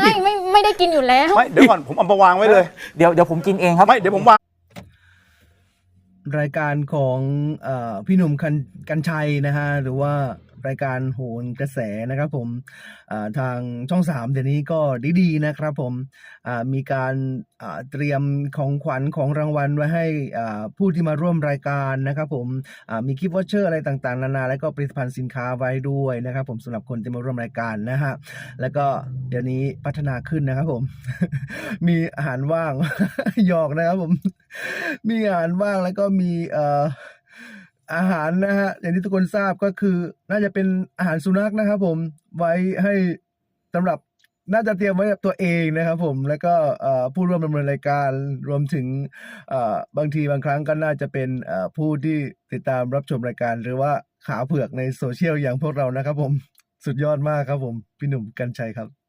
ไม่ไม่ไม่ได้กินอยู่แล้ว ไม่เดี๋ยวก่อนผมเอามาวางไว้เลย เดี๋ยวเดี๋ยวผมกินเองครับ ไม่เดี๋ยวผมวางรายการของเออพี่หนุ่มกันกัญชัยนะฮะหรือว่า รายการโหนกระแสนะครับผมทางช่องสามเดี๋ยวนี้ก็ดีๆนะครับผมมีการเตรียมของขวัญของรางวัลไว้ให้ผู้ที่มาร่วมรายการนะครับผมมีกิฟต์วอเชอร์อะไรต่างๆ นานา แล้วก็ผลิตภัณฑ์สินค้าไว้ด้วยนะครับ ผมสำหรับคนที่มาร่วมรายการนะฮะแล้วก็เดี๋ยวนี้พัฒนาขึ้นนะครับผม มีอาหารว่างหยอกนะครับผม มีอาหารว่างแล้วก็มีเอ่อ อาหารนะฮะอย่างที่ทุกคนทราบก็คือ น่าจะเป็นอาหารสุนัขนะครับ ผมไว้ให้สำหรับน่าจะเตรียมไว้กับตัวเองนะครับ ผมแล้วก็ผู้ร่วมดำเนินรายการรวมถึงบางทีบางครั้งก็น่าจะเป็นผู้ที่ติดตามรับชมรายการ หรือว่าขาเผือกในโซเชียลอย่างพวกเรานะครับ ผมสุดยอดมากครับ ผมพี่หนุ่มกัญชัยครับ